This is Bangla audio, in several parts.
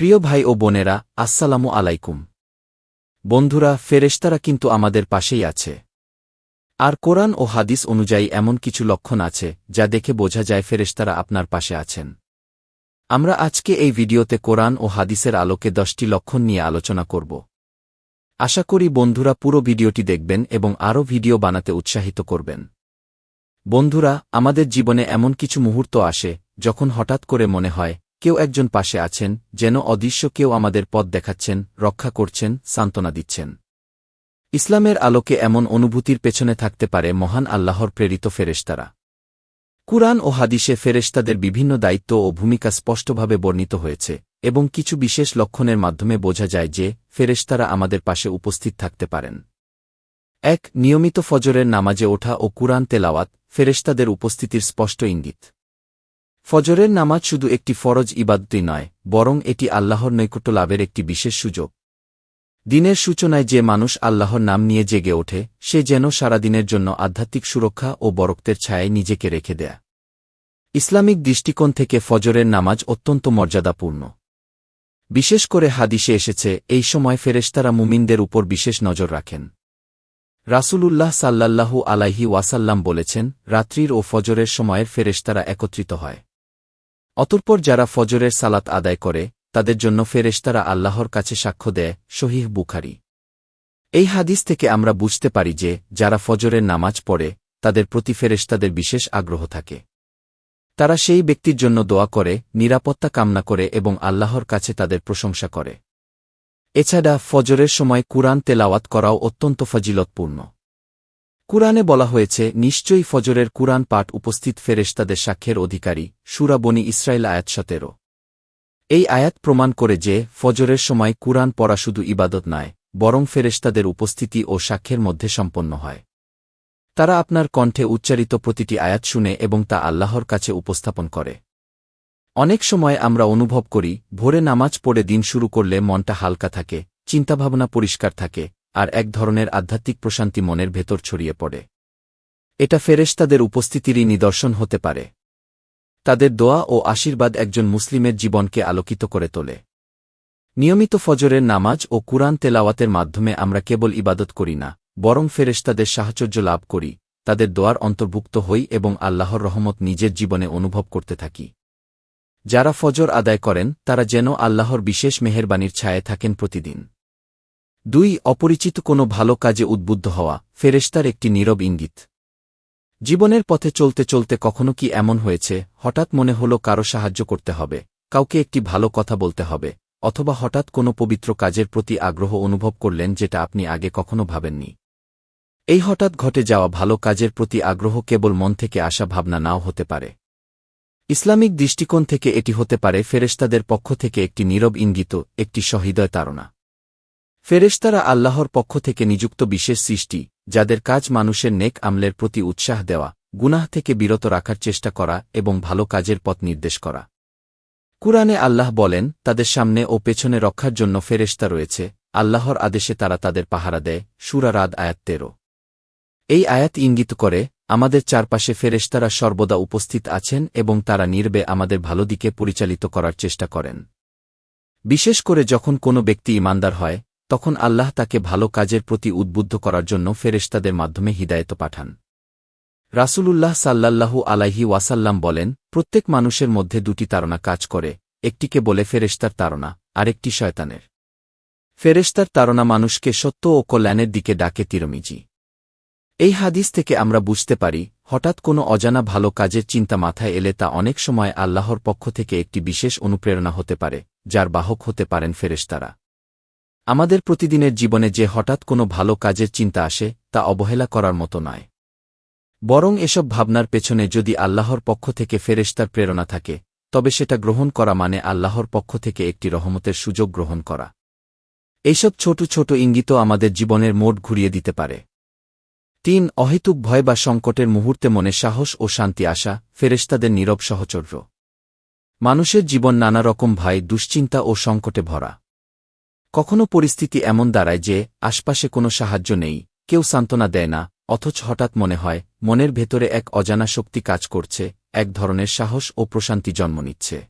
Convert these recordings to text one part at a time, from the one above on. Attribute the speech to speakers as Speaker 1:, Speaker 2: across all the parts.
Speaker 1: প্রিয় ভাই ও বোনেরা, আসসালামু আলাইকুম। বন্ধুরা, ফেরেশতারা কিন্তু আমাদের পাশেই আছে। আর কোরআন ও হাদিস অনুযায়ী এমন কিছু লক্ষণ আছে, যা দেখে বোঝা যায় ফেরেশতারা আপনার পাশে আছেন। আমরা আজকে এই ভিডিওতে কোরআন ও হাদিসের আলোকে দশটি লক্ষণ নিয়ে আলোচনা করব। আশা করি বন্ধুরা পুরো ভিডিওটি দেখবেন এবং আরও ভিডিও বানাতে উৎসাহিত করবেন। বন্ধুরা, আমাদের জীবনে এমন কিছু মুহূর্ত আসে, যখন হঠাৎ করে মনে হয় কেউ একজন পাশে আছেন, যেন অদৃশ্য কেউ আমাদের পথ দেখাচ্ছেন, রক্ষা করছেন, সান্ত্বনা দিচ্ছেন। ইসলামের আলোকে এমন অনুভূতির পেছনে থাকতে পারে মহান আল্লাহর প্রেরিত ফেরেশতারা। কুরআন ও হাদিসে ফেরেশতাদের বিভিন্ন দায়িত্ব ও ভূমিকা স্পষ্টভাবে বর্ণিত হয়েছে, এবং কিছু বিশেষ লক্ষণের মাধ্যমে বোঝা যায় যে, ফেরেশতারা আমাদের পাশে উপস্থিত থাকতে পারেন। এক, নিয়মিত ফজরের নামাজে ওঠা ও কুরআন তেলাওয়াত, ফেরেশতাদের উপস্থিতির স্পষ্ট ইঙ্গিত। ফজরের নামাজ শুধু একটি ফরজ ইবাদতই নয়, বরং এটি আল্লাহর নৈকট্য লাভের একটি বিশেষ সুযোগ। দিনের সূচনায় যে মানুষ আল্লাহর নাম নিয়ে জেগে ওঠে, সে যেন সারাদিনের জন্য আধ্যাত্মিক সুরক্ষা ও বরক্তের ছায়ায় নিজেকে রেখে দেয়। ইসলামিক দৃষ্টিকোণ থেকে ফজরের নামাজ অত্যন্ত মর্যাদাপূর্ণ। বিশেষ করে হাদিসে এসেছে, এই সময় ফেরেশতারা মুমিনদের উপর বিশেষ নজর রাখেন। রাসূলুল্লাহ সাল্লাল্লাহু আলাইহি ওয়াসাল্লাম বলেছেন, রাত্রির ও ফজরের সময়ের ফেরেশতারা একত্রিত হয়। অতঃপর যারা ফজরের সালাত আদায় করে, তাদের জন্য ফেরেশতারা আল্লাহর কাছে সাক্ষ্য দেয় শহীহ বুখারি। এই হাদিস থেকে আমরা বুঝতে পারি যে, যারা ফজরের নামাজ পড়ে, তাদের প্রতি ফেরেশতাদের বিশেষ আগ্রহ থাকে। তারা সেই ব্যক্তির জন্য দোয়া করে, নিরাপত্তা কামনা করে এবং আল্লাহর কাছে তাদের প্রশংসা করে। এছাড়া ফজরের সময় কুরআন তেলাওয়াত করাও অত্যন্ত ফজিলতপূর্ণ। কুরআনে বলা হয়েছে, নিশ্চয়ই ফজরের কুরআন পাঠ উপস্থিত ফেরেশতাদের সাক্ষ্যের অধিকারী সুরাবনী ইসরায়েল আয়াত সতেরো। এই আয়াত প্রমাণ করে যে, ফজরের সময় কুরআন পড়া শুধু ইবাদত নয়, বরং ফেরেশতাদের উপস্থিতি ও সাক্ষ্যের মধ্যে সম্পন্ন হয়। তারা আপনার কণ্ঠে উচ্চারিত প্রতিটি আয়াত শুনে এবং তা আল্লাহর কাছে উপস্থাপন করে। অনেক সময় আমরা অনুভব করি, ভোরে নামাজ পড়ে দিন শুরু করলে মনটা হালকা থাকে, চিন্তাভাবনা পরিষ্কার থাকে আর এক ধরনের আধ্যাত্মিক প্রশান্তি মনের ভেতর ছড়িয়ে পড়ে। এটা ফেরেশতাদের উপস্থিতিরই নিদর্শন হতে পারে। তাদের দোয়া ও আশীর্বাদ একজন মুসলিমের জীবনকে আলোকিত করে তোলে। নিয়মিত ফজরের নামাজ ও কুরআন তেলাওয়াতের মাধ্যমে আমরা কেবল ইবাদত করি না, বরং ফেরেশতাদের সাহচর্য লাভ করি, তাদের দোয়ার অন্তর্ভুক্ত হই এবং আল্লাহর রহমত নিজের জীবনে অনুভব করতে থাকি। যারা ফজর আদায় করেন, তারা যেন আল্লাহর বিশেষ মেহেরবানির ছায়ে থাকেন প্রতিদিন। দুই, অপরিচিত কোনো ভালো কাজে উদ্বুদ্ধ হওয়া, ফেরেশতার একটি নীরব ইঙ্গিত। জীবনের পথে চলতে চলতে কখনো কি এমন হয়েছে, হঠাৎ মনে হলো কারও সাহায্য করতে হবে, কাউকে একটি ভালো কথা বলতে হবে, অথবা হঠাৎ কোনো পবিত্র কাজের প্রতি আগ্রহ অনুভব করলেন যেটা আপনি আগে কখনো ভাবেননি। এই হঠাৎ ঘটে যাওয়া ভালো কাজের প্রতি আগ্রহ কেবল মন থেকে আসা ভাবনা নাও হতে পারে। ইসলামিক দৃষ্টিকোণ থেকে এটি হতে পারে ফেরেশতাদের পক্ষ থেকে একটি নীরব ইঙ্গিত, একটি সহৃদয় তারণা ফেরেশতারা আল্লাহর পক্ষ থেকে নিযুক্ত বিশেষ সৃষ্টি, যাদের কাজ মানুষের নেক আমলের প্রতি উৎসাহ দেওয়া, গুনাহ থেকে বিরত রাখার চেষ্টা করা এবং ভালো কাজের পথ নির্দেশ করা। কুরআনে আল্লাহ বলেন, তাদের সামনে ও পেছনে রক্ষার জন্য ফেরেশতা রয়েছে, আল্লাহর আদেশে তারা তাদের পাহারা দেয় সুরারাদ আয়াত তেরো। এই আয়াত ইঙ্গিত করে, আমাদের চারপাশে ফেরেশতারা সর্বদা উপস্থিত আছেন এবং তারা নির্বে আমাদের ভালো দিকে পরিচালিত করার চেষ্টা করেন। বিশেষ করে যখন কোনো ব্যক্তি ইমানদার হয় তখন আল্লাহ তাকে ভালো কাজের প্রতি উদ্বুদ্ধ করার জন্য ফেরেশতাদের মাধ্যমে হিদায়ত পাঠান। রাসূলুল্লাহ সাল্লাল্লাহু আলাইহি ওয়াসাল্লাম বলেন, প্রত্যেক মানুষের মধ্যে দুটি তারণা কাজ করে, একটিকে বলে ফেরেশতার তারণা, আরেকটি শয়তানের। ফেরেশতার তারণা মানুষকে সত্য ও কল্যাণের দিকে ডাকে তিরমিজি। এই হাদিস থেকে আমরা বুঝতে পারি, হঠাৎ কোনো অজানা ভালো কাজের চিন্তা মাথায় এলে তা অনেক সময় আল্লাহর পক্ষ থেকে একটি বিশেষ অনুপ্রেরণা হতে পারে, যার বাহক হতে পারেন ফেরেশতারা। আমাদের প্রতিদিনের জীবনে যে হঠাৎ কোনো ভালো কাজের চিন্তা আসে, তা অবহেলা করার মতো নয়। বরং এসব ভাবনার পেছনে যদি আল্লাহর পক্ষ থেকে ফেরেশতার প্রেরণা থাকে, তবে সেটা গ্রহণ করা মানে আল্লাহর পক্ষ থেকে একটি রহমতের সুযোগ গ্রহণ করা। এইসব ছোট ছোট ইঙ্গিত আমাদের জীবনের মোট ঘুরিয়ে দিতে পারে। তিন, অহেতুক ভয় বা সংকটের মুহূর্তে মনে সাহস ও শান্তি আসা, ফেরেশতাদের নীরব সহচর্য। মানুষের জীবন নানা রকম ভয় দুশ্চিন্তা ও সংকটে ভরা। কখনো পরিস্থিতি এমন দাঁড়ায় যে, আশপাশে কোনো সাহায্য নেই, কেউ সান্ত্বনা দেয় না, অথচ হঠাৎ মনে হয়, মনের ভেতরে এক অজানা শক্তি কাজ করছে, এক ধরনের সাহস ও প্রশান্তি জন্ম নিচ্ছে।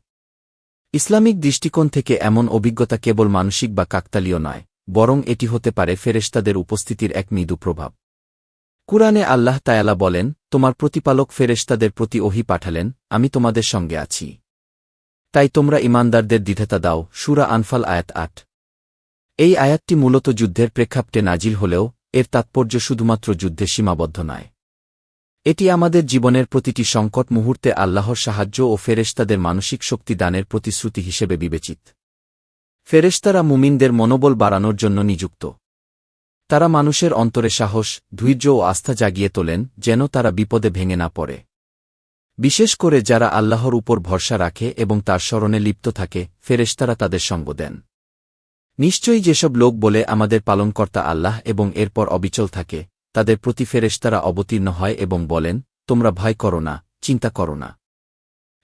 Speaker 1: ইসলামিক দৃষ্টিকোণ থেকে এমন অভিজ্ঞতা কেবল মানসিক বা কাকতালীয় নয়, বরং এটি হতে পারে ফেরেশতাদের উপস্থিতির এক মৃদু প্রভাব। কুরআনে আল্লাহ তায়ালা বলেন, তোমার প্রতিপালক ফেরেশতাদের প্রতি ওহি পাঠালেন, আমি তোমাদের সঙ্গে আছি। তাই তোমরা ইমানদারদের দ্বিধাতা দাও। সুরা আনফাল আয়াত আট। এই আয়াতটি মূলত যুদ্ধের প্রেক্ষাপটে নাজিল হলেও, এর তাৎপর্য শুধুমাত্র যুদ্ধে সীমাবদ্ধ নয়। এটি আমাদের জীবনের প্রতিটি সংকট মুহূর্তে আল্লাহর সাহায্য ও ফেরেশতাদের মানসিক শক্তি দানের প্রতিশ্রুতি হিসেবে বিবেচিত। ফেরেশতারা মুমিনদের মনোবল বাড়ানোর জন্য নিযুক্ত। তারা মানুষের অন্তরে সাহস, ধৈর্য ও আস্থা জাগিয়ে তোলেন, যেন তারা বিপদে ভেঙে না পড়ে। বিশেষ করে যারা আল্লাহর উপর ভরসা রাখে এবং তার স্মরণে লিপ্ত থাকে, ফেরেশতারা তাদের সঙ্গ দেন। নিশ্চয়ই যেসব লোক বলে আমাদের পালনকর্তা আল্লাহ এবং এরপর অবিচল থাকে, তাদের প্রতি ফেরেশতারা অবতীর্ণ হয় এবং বলেন, তোমরা ভয় করো না, চিন্তা করো না।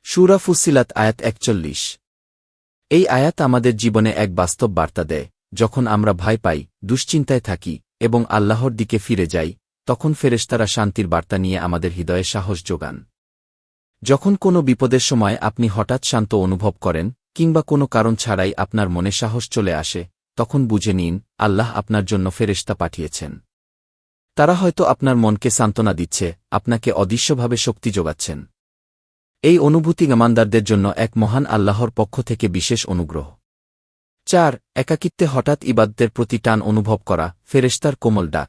Speaker 1: সুরা ফুসিলাত আয়াত একচল্লিশ। এই আয়াত আমাদের জীবনে এক বাস্তব বার্তা দেয়, যখন আমরা ভয় পাই, দুশ্চিন্তায় থাকি এবং আল্লাহর দিকে ফিরে যাই, তখন ফেরেশতারা শান্তির বার্তা নিয়ে আমাদের হৃদয়ে সাহস যোগান। যখন কোনো বিপদের সময় আপনি হঠাৎ শান্ত অনুভব করেন কিংবা কোনো কারণ ছাড়াই আপনার মনে সাহস চলে আসে, তখন বুঝে নিন, আল্লাহ আপনার জন্য ফেরেশতা পাঠিয়েছেন। তারা হয়তো আপনার মনকে সান্ত্বনা দিচ্ছে, আপনাকে অদৃশ্যভাবে শক্তি যোগাচ্ছেন। এই অনুভূতি গামানদারদের জন্য এক মহান আল্লাহর পক্ষ থেকে বিশেষ অনুগ্রহ। চার, একাকিত্বে হঠাৎ ইবাদদের প্রতি টান অনুভব করা, ফেরেশতার কোমল ডাক।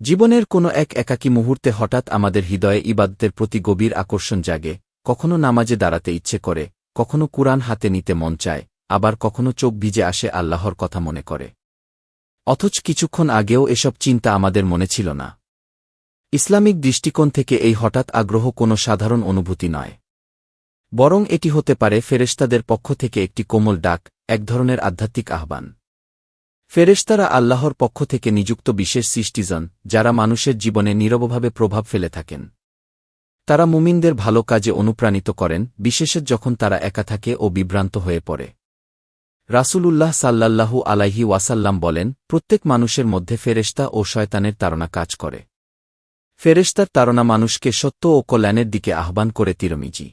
Speaker 1: জীবনের কোনো এক একাকী মুহূর্তে হঠাৎ আমাদের হৃদয়ে ইবাদদের প্রতি গভীর আকর্ষণ জাগে, কখনো নামাজে দাঁড়াতে ইচ্ছে করে কখনো কুরআন হাতে নিতে মন চায়, আবার কখনো চোখ ভিজে আসে আল্লাহর কথা মনে করে। অথচ কিছুক্ষণ আগেও এসব চিন্তা আমাদের মনে ছিল না। ইসলামিক দৃষ্টিকোণ থেকে এই হঠাৎ আগ্রহ কোনো সাধারণ অনুভূতি নয়। বরং এটি হতে পারে ফেরেশতাদের পক্ষ থেকে একটি কোমল ডাক, এক ধরনের আধ্যাত্মিক আহ্বান। ফেরেশতারা আল্লাহর পক্ষ থেকে নিযুক্ত বিশেষ সৃষ্টিজন, যারা মানুষের জীবনে নীরবভাবে প্রভাব ফেলে থাকেন। তারা মুমিনদের ভালো কাজে অনুপ্রাণিত করেন বিশেষত যখন তারা একা থাকে ও বিভ্রান্ত হয়ে পড়ে। রাসূলুল্লাহ সাল্লাল্লাহু আলাইহি ওয়াসাল্লাম বলেন, প্রত্যেক মানুষের মধ্যে ফেরেশতা ও শয়তানের তাড়না কাজ করে। ফেরেশতার তাড়না মানুষকে সত্য ও কল্যাণের দিকে আহ্বান করে তিরমিজি।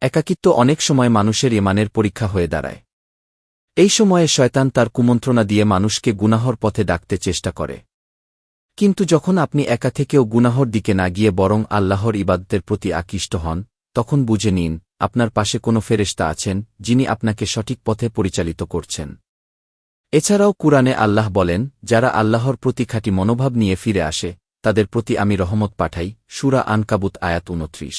Speaker 1: একাকিত্ব অনেক সময় মানুষের ইমানের পরীক্ষা হয়ে দাঁড়ায়। এই সময়ে শয়তান তার কুমন্ত্রণা দিয়ে মানুষকে গুনাহর পথে ডাকতে চেষ্টা করে। কিন্তু যখন আপনি একা থেকেও গুনাহর দিকে না গিয়ে বরং আল্লাহর ইবাদতের প্রতি আকৃষ্ট হন, তখন বুঝে নিন, আপনার পাশে কোনো ফেরেশতা আছেন, যিনি আপনাকে সঠিক পথে পরিচালিত করছেন। এছাড়াও কুরআনে আল্লাহ বলেন, যারা আল্লাহর প্রতি খাঁটি মনোভাব নিয়ে ফিরে আসে, তাদের প্রতি আমি রহমত পাঠাই, সুরা আনকাবুত আয়াত উনত্রিশ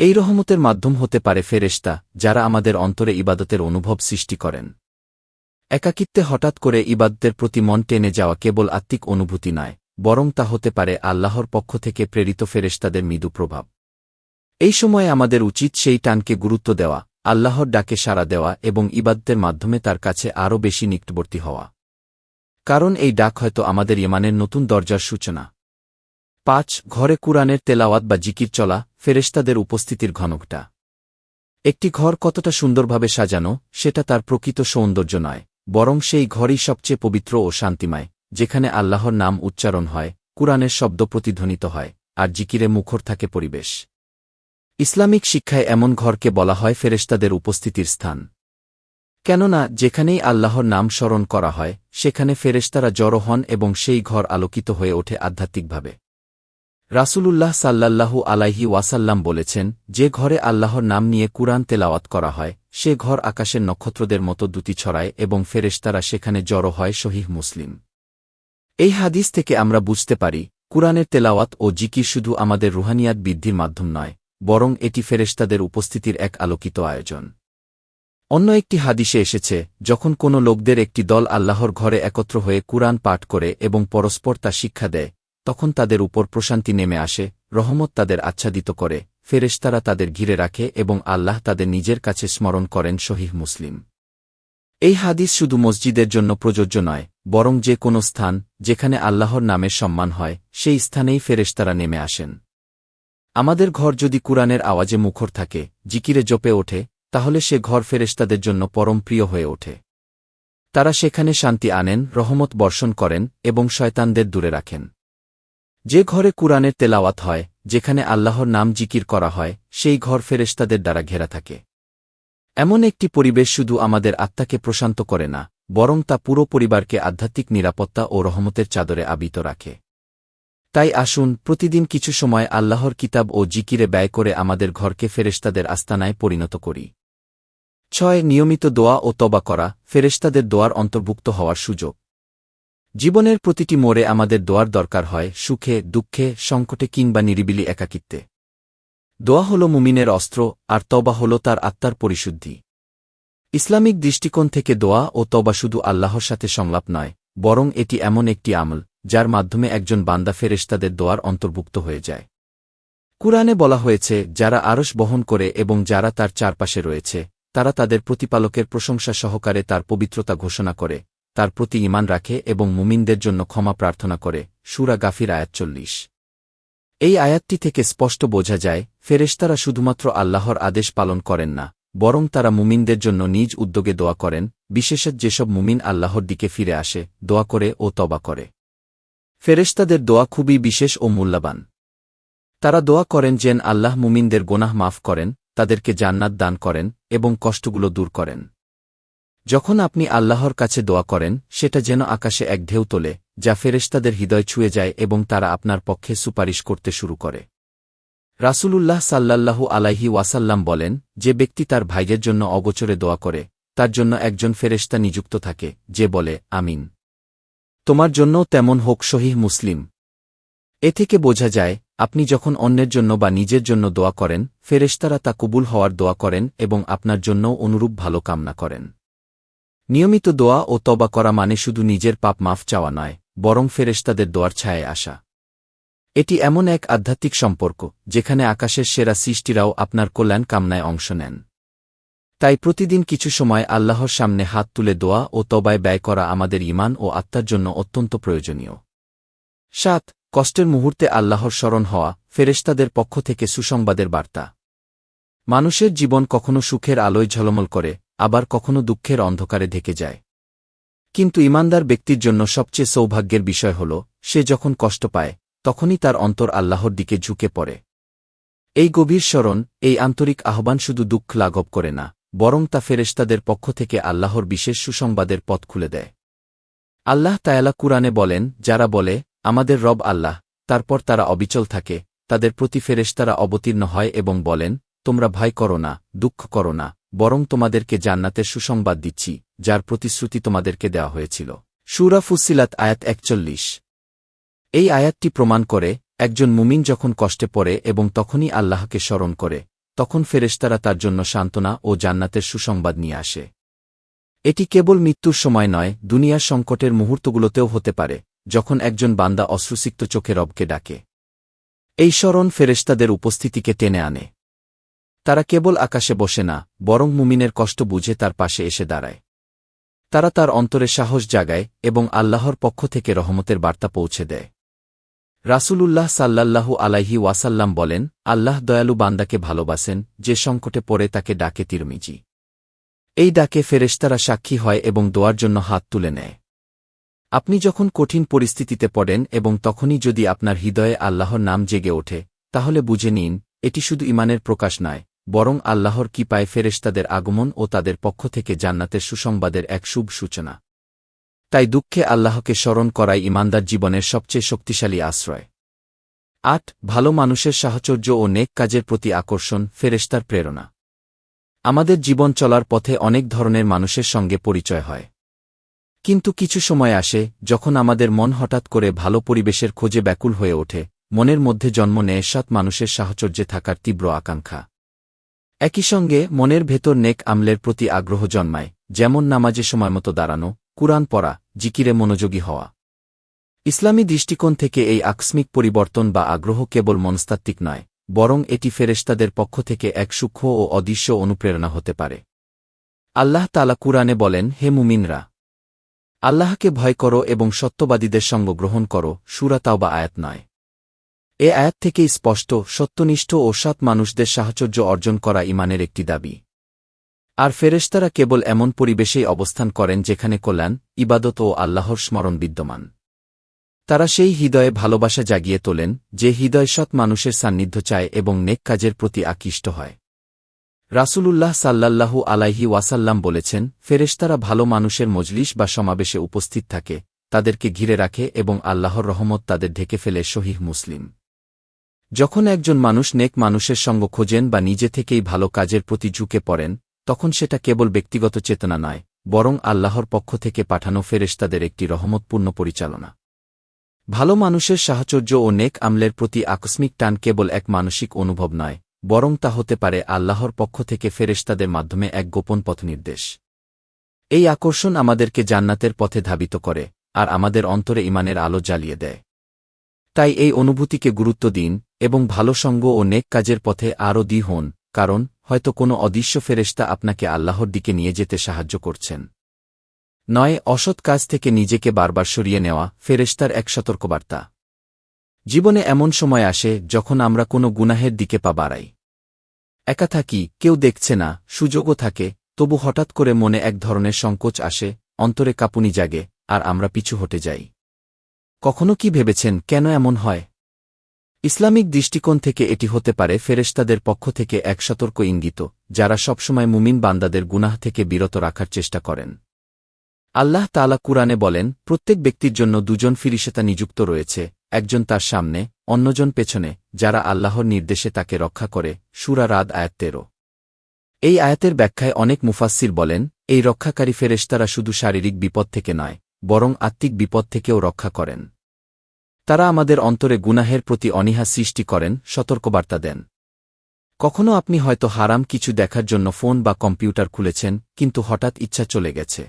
Speaker 1: এই রহমতের মাধ্যম হতে পারে ফেরেশতা, যারা আমাদের অন্তরে ইবাদতের অনুভব সৃষ্টি করেন। একাকিত্বে হঠাৎ করে ইবাদতের প্রতি মন টেনে যাওয়া কেবল আত্মিক অনুভূতি নয়, বরং তা হতে পারে আল্লাহর পক্ষ থেকে প্রেরিত ফেরেশতাদের মৃদু প্রভাব। এই সময়ে আমাদের উচিত সেই টানকে গুরুত্ব দেওয়া, আল্লাহর ডাকে সাড়া দেওয়া এবং ইবাদদের মাধ্যমে তার কাছে আরও বেশি নিকটবর্তী হওয়া। কারণ এই ডাক হয়তো আমাদের ইমানের নতুন দরজার সূচনা। পাঁচ, ঘরে কুরআনের তেলাওয়াত বা জিকির চলা, ফেরেশতাদের উপস্থিতির ঘনকটা। একটি ঘর কতটা সুন্দরভাবে সাজানো, সেটা তার প্রকৃত সৌন্দর্য নয়। বরং সেই ঘরই সবচেয়ে পবিত্র ও শান্তিময়, যেখানে আল্লাহর নাম উচ্চারণ হয়, কুরআনের শব্দ প্রতিধ্বনিত হয়, আর জিকিরে মুখর থাকে পরিবেশ। ইসলামিক শিক্ষায় এমন ঘরকে বলা হয় ফেরেশতাদের উপস্থিতির স্থান। কেননা, যেখানেই আল্লাহর নাম স্মরণ করা হয়, সেখানে ফেরেশতারা জড়ো হন এবং সেই ঘর আলোকিত হয়ে ওঠে আধ্যাত্মিকভাবে। রাসূলুল্লাহ সাল্লাল্লাহু আলাইহি ওয়াসাল্লাম বলেছেন, যে ঘরে আল্লাহর নাম নিয়ে কুরআন তেলাওয়াত করা হয়, সে ঘর আকাশের নক্ষত্রদের মতো দুটি ছড়ায় এবং ফেরেশতারা সেখানে জড়ো হয় শহীহ মুসলিম। এই হাদিস থেকে আমরা বুঝতে পারি, কুরআনের তেলাওয়াত ও জিকির শুধু আমাদের রুহানিয়াত বৃদ্ধির মাধ্যম নয়, বরং এটি ফেরেশতাদের উপস্থিতির এক আলোকিত আয়োজন। অন্য একটি হাদিসে এসেছে, যখন কোনো লোকদের একটি দল আল্লাহর ঘরে একত্র হয়ে কুরআন পাঠ করে এবং পরস্পর তা শিক্ষা দেয় তখন তাদের উপর প্রশান্তি নেমে আসে, রহমত তাদের আচ্ছাদিত করে, ফেরেশতারা তাদের ঘিরে রাখে এবং আল্লাহ তাদের নিজের কাছে স্মরণ করেন শহীহ মুসলিম। এই হাদিস শুধু মসজিদের জন্য প্রযোজ্য নয়, বরং যে কোনো স্থান, যেখানে আল্লাহর নামের সম্মান হয়, সেই স্থানেই ফেরেশতারা নেমে আসেন। আমাদের ঘর যদি কুরআনের আওয়াজে মুখর থাকে, জিকিরে জপে ওঠে, তাহলে সে ঘর ফেরেশতাদের জন্য পরম প্রিয় হয়ে ওঠে। তারা সেখানে শান্তি আনেন, রহমত বর্ষণ করেন এবং শয়তানদের দূরে রাখেন। যে ঘরে কুরআনের তেলাওয়াত হয়, যেখানে আল্লাহর নাম জিকির করা হয়, সেই ঘর ফেরেশতাদের দ্বারা ঘেরা থাকে। এমন একটি পরিবেশ শুধু আমাদের আত্মাকে প্রশান্ত করে না, বরং তা পুরো পরিবারকে আধ্যাত্মিক নিরাপত্তা ও রহমতের চাদরে আবিত রাখে। তাই আসুন, প্রতিদিন কিছু সময় আল্লাহর কিতাব ও জিকিরে ব্যয় করে আমাদের ঘরকে ফেরেশতাদের আস্তানায় পরিণত করি। ছয়, নিয়মিত দোয়া ও তবা করা, ফেরেশতাদের দোয়ার অন্তর্ভুক্ত হওয়ার সুযোগ। জীবনের প্রতিটি মোড়ে আমাদের দোয়ার দরকার হয় সুখে, দুঃখে, সংকটে কিংবা নিরিবিলি একাকিত্বে। দোয়া হল মুমিনের অস্ত্র, আর তবা হল তার আত্মার পরিশুদ্ধি। ইসলামিক দৃষ্টিকোণ থেকে দোয়া ও তবা শুধু আল্লাহর সাথে সংলাপ নয়, বরং এটি এমন একটি আমল, যার মাধ্যমে একজন বান্দা ফেরেশতাদের দোয়ার অন্তর্ভুক্ত হয়ে যায়। কুরআনে বলা হয়েছে, যারা আরশ বহন করে এবং যারা তার চারপাশে রয়েছে, তারা তাদের প্রতিপালকের প্রশংসা সহকারে তার পবিত্রতা ঘোষণা করে তার প্রতি ইমান রাখে এবং মুমিনদের জন্য ক্ষমা প্রার্থনা করে, সুরা গাফির আয়াত চল্লিশ। এই আয়াতটি থেকে স্পষ্ট বোঝা যায়, ফেরেশতারা শুধুমাত্র আল্লাহর আদেশ পালন করেন না, বরং তারা মুমিনদের জন্য নিজ উদ্যোগে দোয়া করেন, বিশেষত যেসব মুমিন আল্লাহর দিকে ফিরে আসে, দোয়া করে ও তবা করে। ফেরেশতাদের দোয়া খুবই বিশেষ ও মূল্যবান। তারা দোয়া করেন যেন আল্লাহ মুমিনদের গোনাহ মাফ করেন, তাদেরকে জান্নাত দান করেন এবং কষ্টগুলো দূর করেন। যখন আপনি আল্লাহর কাছে দোয়া করেন, সেটা যেন আকাশে এক ঢেউ তোলে, যা ফেরেশতাদের হৃদয় ছুঁয়ে যায় এবং তারা আপনার পক্ষে সুপারিশ করতে শুরু করে। রাসূলুল্লাহ সাল্লাল্লাহু আলাইহি ওয়াসাল্লাম বলেন, যে ব্যক্তি তার ভাইয়ের জন্য অগোচরে দোয়া করে, তার জন্য একজন ফেরেশতা নিযুক্ত থাকে, যে বলে, আমিন। তোমার জন্য তেমন হোক সহিহ মুসলিম। এ থেকে বোঝা যায়, আপনি যখন অন্যের জন্য বা নিজের জন্য দোয়া করেন, ফেরেশতারা তা কবুল হওয়ার দোয়া করেন এবং আপনার জন্যও অনুরূপ ভালো কামনা করেন। নিয়মিত দোয়া ও তবা করা মানে শুধু নিজের পাপ মাফ চাওয়া নয়, বরং ফেরেশতাদের দোয়ার ছায়ে আসা। এটি এমন এক আধ্যাত্মিক সম্পর্ক, যেখানে আকাশের সেরা সৃষ্টিরাও আপনার কল্যাণ কামনায় অংশ নেন। তাই প্রতিদিন কিছু সময় আল্লাহর সামনে হাত তুলে দোয়া ও তবায় ব্যয় করা আমাদের ইমান ও আত্মার জন্য অত্যন্ত প্রয়োজনীয়। সাত, কষ্টের মুহূর্তে আল্লাহর স্মরণ হওয়া, ফেরেশতাদের পক্ষ থেকে সুসংবাদের বার্তা। মানুষের জীবন কখনো সুখের আলোয় ঝলমল করে আবার কখনো দুঃখের অন্ধকারে ঢেকে যায়। কিন্তু ইমানদার ব্যক্তির জন্য সবচেয়ে সৌভাগ্যের বিষয় হল, সে যখন কষ্ট পায়, তখনই তার অন্তর আল্লাহর দিকে ঝুঁকে পড়ে। এই গভীর স্মরণ, এই আন্তরিক আহ্বান শুধু দুঃখ লাঘব করে না, বরং তা ফেরেশতাদের পক্ষ থেকে আল্লাহর বিশেষ সুসংবাদের পথ খুলে দেয়। আল্লাহ তায়ালা কুরআনে বলেন, যারা বলে, আমাদের রব আল্লাহ তারপর তারা অবিচল থাকে, তাদের প্রতি ফেরেশতারা অবতীর্ণ হয় এবং বলেন, তোমরা ভয় করো না, দুঃখ করো না বরং তোমাদেরকে জান্নাতের সুসংবাদ দিচ্ছি, যার প্রতিশ্রুতি তোমাদেরকে দেওয়া হয়েছিল। সুরা ফুসিলাত আয়াত একচল্লিশ। এই আয়াতটি প্রমাণ করে, একজন মুমিন যখন কষ্টে পড়ে এবং তখনই আল্লাহকে স্মরণ করে, তখন ফেরেশতারা তার জন্য সান্ত্বনা ও জান্নাতের সুসংবাদ নিয়ে আসে। এটি কেবল মৃত্যুর সময় নয়, দুনিয়ার সংকটের মুহূর্তগুলোতেও হতে পারে, যখন একজন বান্দা অশ্রুসিক্ত চোখে রবকে ডাকে। এই স্মরণ ফেরেশতাদের উপস্থিতিকে টেনে আনে। তারা কেবল আকাশে বসে না, বরং মুমিনের কষ্ট বুঝে তার পাশে এসে দাঁড়ায়। তারা তার অন্তরে সাহস জাগায় এবং আল্লাহর পক্ষ থেকে রহমতের বার্তা পৌঁছে দেয়। রাসূলুল্লাহ সাল্লাল্লাহু আলাইহি ওয়াসাল্লাম বলেন, আল্লাহ দয়ালু বান্দাকে ভালোবাসেন, যে সংকটে পড়ে তাকে ডাকে তিরমিজি। এই ডাকে ফেরেশতারা সাক্ষী হয় এবং দোয়ার জন্য হাত তুলে নেয়। আপনি যখন কঠিন পরিস্থিতিতে পড়েন এবং তখনই যদি আপনার হৃদয়ে আল্লাহর নাম জেগে ওঠে, তাহলে বুঝে নিন, এটি শুধু ইমানের প্রকাশ নয় বরং আল্লাহর কিপায় ফেরেশতাদের আগমন ও তাদের পক্ষ থেকে জান্নাতের সুসংবাদের এক শুভ সূচনা। তাই দুঃখে আল্লাহকে স্মরণ করাই ইমানদার জীবনের সবচেয়ে শক্তিশালী আশ্রয়। আট, ভালো মানুষের সাহচর্য ও নেক কাজের প্রতি আকর্ষণ ফেরেশতার প্রেরণা। আমাদের জীবন চলার পথে অনেক ধরনের মানুষের সঙ্গে পরিচয় হয়। কিন্তু কিছু সময় আসে, যখন আমাদের মন হঠাৎ করে ভালো পরিবেশের খোঁজে ব্যাকুল হয়ে ওঠে, মনের মধ্যে জন্ম নেয় সৎ মানুষের সাহচর্যে থাকার তীব্র আকাঙ্ক্ষা। একই সঙ্গে মনের ভেতর নেক আমলের প্রতি আগ্রহ জন্মায়, যেমন নামাজে সময়মতো দাঁড়ানো, কুরআন পড়া, জিকিরে মনোযোগী হওয়া। ইসলামী দৃষ্টিকোণ থেকে এই আকস্মিক পরিবর্তন বা আগ্রহ কেবল মনস্তাত্ত্বিক নয়, বরং এটি ফেরেশতাদের পক্ষ থেকে এক সূক্ষ্ম ও অদৃশ্য অনুপ্রেরণা হতে পারে। আল্লাহ তালা কুরআনে বলেন, হে মুমিনরা, আল্লাহকে ভয় করো এবং সত্যবাদীদের সঙ্গ গ্রহণ করো সুরাতাও বা আয়াত নয়। এ আয়াত থেকেই স্পষ্ট, সত্যনিষ্ঠ ও সৎ মানুষদের সাহচর্য অর্জন করা ইমানের একটি দাবি। আর ফেরেশতারা কেবল এমন পরিবেশেই অবস্থান করেন যেখানে কল্যাণ, ইবাদত ও আল্লাহর স্মরণ বিদ্যমান। তারা সেই হৃদয়ে ভালোবাসা জাগিয়ে তোলেন, যে হৃদয় সৎ মানুষের সান্নিধ্য চায় এবং নেক কাজের প্রতি আকৃষ্ট হয়। রাসূলুল্লাহ সাল্লাল্লাহু আলাইহি ওয়াসাল্লাম বলেছেন, ফেরেশতারা ভালো মানুষের মজলিস বা সমাবেশে উপস্থিত থাকে, তাদেরকে ঘিরে রাখে এবং আল্লাহর রহমত তাদের ঢেকে ফেলে শহীহ মুসলিম। যখন একজন মানুষ নেক মানুষের সঙ্গ খোঁজেন বা নিজে থেকেই ভালো কাজের প্রতি ঝুঁকে পড়েন, তখন সেটা কেবল ব্যক্তিগত চেতনা নয়, বরং আল্লাহর পক্ষ থেকে পাঠানো ফেরেশতাদের একটি রহমতপূর্ণ পরিচালনা। ভালো মানুষের সাহচর্য ও নেক আমলের প্রতি আকস্মিক টান কেবল এক মানসিক অনুভব নয়, বরং তা হতে পারে আল্লাহর পক্ষ থেকে ফেরেশতাদের মাধ্যমে এক গোপন পথনির্দেশ। এই আকর্ষণ আমাদেরকে জান্নাতের পথে ধাবিত করে, আর আমাদের অন্তরে ইমানের আলো জ্বালিয়ে দেয়। তাই এই অনুভূতিকে গুরুত্ব দিন এবং ভালো সঙ্গ ও নেক কাজের পথে আরও দি হন, কারণ হয়তো কোনো অদৃশ্য ফেরেশতা আপনাকে আল্লাহর দিকে নিয়ে যেতে সাহায্য করছেন। নয়, অসৎ কাজ থেকে নিজেকে বারবার সরিয়ে নেওয়া, ফেরেশতার এক সতর্কবার্তা। জীবনে এমন সময় আসে যখন আমরা কোনো গুনাহের দিকে পা বাড়াই। একা থাকি, কেউ দেখছে না, সুযোগও থাকে, তবু হঠাৎ করে মনে এক ধরনের সংকোচ আসে, অন্তরে কাপুনি জাগে, আর আমরা পিছু হটে যাই। কখনো কি ভেবেছেন কেন এমন হয়? ইসলামিক দৃষ্টিকোণ থেকে এটি হতে পারে ফেরেশতাদের পক্ষ থেকে এক সতর্ক ইঙ্গিত, যারা সবসময় মুমিন বান্দাদের গুনাহ থেকে বিরত রাখার চেষ্টা করেন। আল্লাহ তালা কুরআনে বলেন, প্রত্যেক ব্যক্তির জন্য দুজন ফিরিসেতা নিযুক্ত রয়েছে, একজন তার সামনে, অন্যজন পেছনে, যারা আল্লাহর নির্দেশে তাকে রক্ষা করে, সুরা রাদ আয়াত এই আয়াতের ব্যাখ্যায় অনেক মুফাসির বলেন, এই রক্ষাকারী ফেরেশতারা শুধু শারীরিক বিপদ থেকে নয় বরং আত্মিক বিপদ থেকেও রক্ষা করেন। তারা আমাদের অন্তরে গুনাহের প্রতি অনীহা সৃষ্টি করেন, সতর্কবার্তা দেন। কখনো আপনি হয়তো হারাম কিছু দেখার জন্য ফোন বা কম্পিউটার খুলেছেন, কিন্তু হঠাৎ ইচ্ছা চলে গেছে।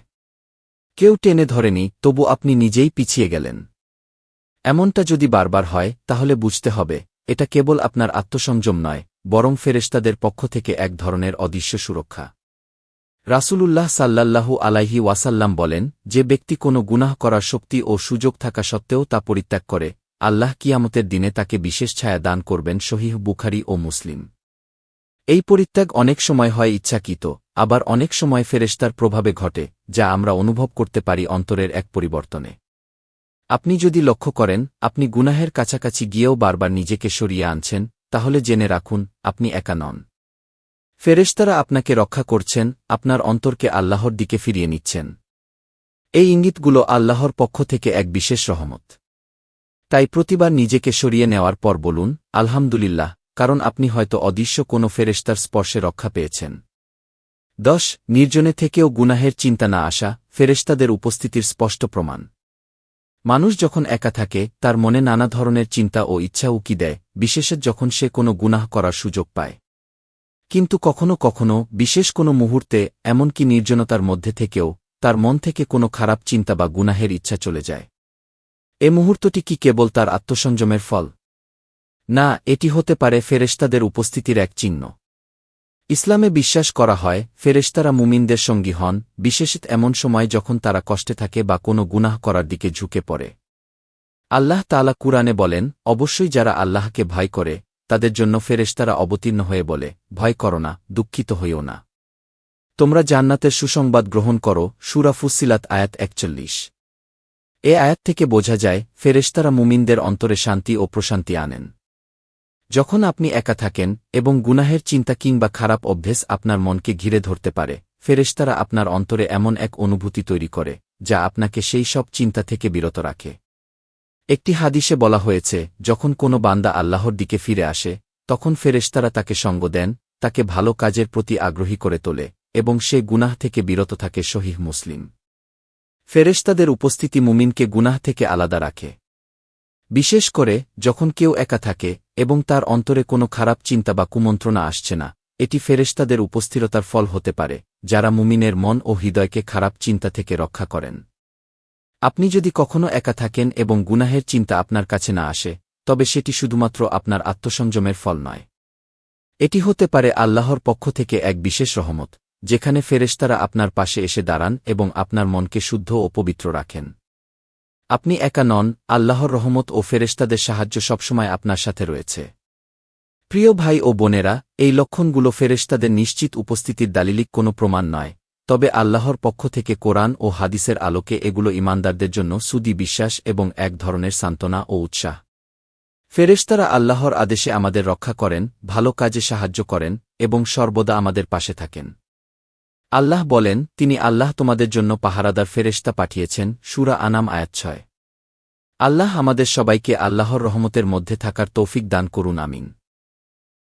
Speaker 1: কেউ টেনে ধরেনি, তবু আপনি নিজেই পিছিয়ে গেলেন। এমনটা যদি বারবার হয়, তাহলে বুঝতে হবে, এটা কেবল আপনার আত্মসংযম নয়, বরং ফেরেশতাদের পক্ষ থেকে এক ধরনের অদৃশ্য সুরক্ষা। রাসূলুল্লাহ সাল্লাল্লাহু আলাইহি ওয়াসাল্লাম বলেন, যে ব্যক্তি কোনো গুনাহ করার শক্তি ও সুযোগ থাকা সত্ত্বেও তা পরিত্যাগ করে, আল্লাহ কিয়ামতের দিনে তাকে বিশেষ ছায়া দান করবেন শহীহ বুখারি ও মুসলিম। এই পরিত্যাগ অনেক সময় হয় ইচ্ছাকৃত, আবার অনেক সময় ফেরেশতার প্রভাবে ঘটে, যা আমরা অনুভব করতে পারি অন্তরের এক পরিবর্তনে। আপনি যদি লক্ষ্য করেন, আপনি গুনাহের কাছাকাছি গিয়েও বারবার নিজেকে সরিয়ে আনছেন, তাহলে জেনে রাখুন, আপনি একা নন। ফেরেশতারা আপনাকে রক্ষা করছেন, আপনার অন্তরকে আল্লাহর দিকে ফিরিয়ে নিচ্ছেন। এই ইঙ্গিতগুলো আল্লাহর পক্ষ থেকে এক বিশেষ রহমত। তাই প্রতিবার নিজেকে সরিয়ে নেওয়ার পর বলুন, আলহামদুলিল্লাহ, কারণ আপনি হয়তো অদৃশ্য কোনো ফেরেশতার স্পর্শে রক্ষা পেয়েছেন। দশ, নির্জনে থেকেও গুনাহের চিন্তা না আসা, ফেরেশতাদের উপস্থিতির স্পষ্ট প্রমাণ। মানুষ যখন একা থাকে, তার মনে নানা ধরনের চিন্তা ও ইচ্ছা উকি দেয়, বিশেষত যখন সে কোনো গুনাহ করার সুযোগ পায়। কিন্তু কখনো কখনো, বিশেষ কোনো মুহূর্তে, এমনকি নির্জনতার মধ্যে থেকেও, তার মন থেকে কোনো খারাপ চিন্তা বা গুনাহের ইচ্ছা চলে যায়। এ মুহূর্তটি কি কেবল তার আত্মসংযমের ফল? না, এটি হতে পারে ফেরেশতাদের উপস্থিতির এক চিহ্ন। ইসলামে বিশ্বাস করা হয়, ফেরেশতারা মুমিনদের সঙ্গী হন, বিশেষত এমন সময় যখন তারা কষ্টে থাকে বা কোনো গুনাহ করার দিকে ঝুঁকে পড়ে। আল্লাহ তালা কুরআনে বলেন, অবশ্যই যারা আল্লাহকে ভয় করে তাদের জন্য ফেরেশতারা অবতীর্ণ হয়ে বলে, ভয় করো না, দুঃখিত হইও না। তোমরা জান্নাতের সুসংবাদ গ্রহণ করো, সুরা ফুসিলাত আয়াত একচল্লিশ। এ আয়াত থেকে বোঝা যায়, ফেরেশতারা মুমিনদের অন্তরে শান্তি ও প্রশান্তি আনেন। যখন আপনি একা থাকেন এবং গুনাহের চিন্তা কিংবা খারাপ অভ্যেস আপনার মনকে ঘিরে ধরতে পারে, ফেরেশতারা আপনার অন্তরে এমন এক অনুভূতি তৈরি করে, যা আপনাকে সেই সব চিন্তা থেকে বিরত রাখে। একটি হাদিসে বলা হয়েছে, যখন কোনো বান্দা আল্লাহর দিকে ফিরে আসে, তখন ফেরেশতারা তাকে সঙ্গ দেন, তাকে ভালো কাজের প্রতি আগ্রহী করে তোলে, এবং সে গুনাহ থেকে বিরত থাকে শহীহ মুসলিম। ফেরেশতাদের উপস্থিতি মুমিনকে গুনাহ থেকে আলাদা রাখে। বিশেষ করে, যখন কেউ একা থাকে, এবং তার অন্তরে কোনো খারাপ চিন্তা বা কুমন্ত্রণা আসছে না, এটি ফেরেশতাদের উপস্থিরতার ফল হতে পারে, যারা মুমিনের মন ও হৃদয়কে খারাপ চিন্তা থেকে রক্ষা করেন। আপনি যদি কখনো একা থাকেন এবং গুনাহের চিন্তা আপনার কাছে না আসে, তবে সেটি শুধুমাত্র আপনার আত্মসংযমের ফল নয়। এটি হতে পারে আল্লাহর পক্ষ থেকে এক বিশেষ রহমত, যেখানে ফেরেশতারা আপনার পাশে এসে দাঁড়ান এবং আপনার মনকে শুদ্ধ ও পবিত্র রাখেন। আপনি একা নন, আল্লাহর রহমত ও ফেরেশতাদের সাহায্য সবসময় আপনার সাথে রয়েছে। প্রিয় ভাই ও বোনেরা, এই লক্ষণগুলো ফেরেশতাদের নিশ্চিত উপস্থিতির দালিলিক কোনো প্রমাণ নয়। তবে আল্লাহর পক্ষ থেকে কোরআন ও হাদিসের আলোকে এগুলো ইমানদারদের জন্য সুদি বিশ্বাস এবং এক ধরনের সান্ত্বনা ও উৎসাহ। ফেরেশতারা আল্লাহর আদেশে আমাদের রক্ষা করেন, ভালো কাজে সাহায্য করেন এবং সর্বদা আমাদের পাশে থাকেন। আল্লাহ বলেন, তিনি আল্লাহ তোমাদের জন্য পাহারাদার ফেরেশতা পাঠিয়েছেন, সুরা আনাম আয়াত ছয়। আল্লাহ আমাদের সবাইকে আল্লাহর রহমতের মধ্যে থাকার তৌফিক দান করুন, আমিন।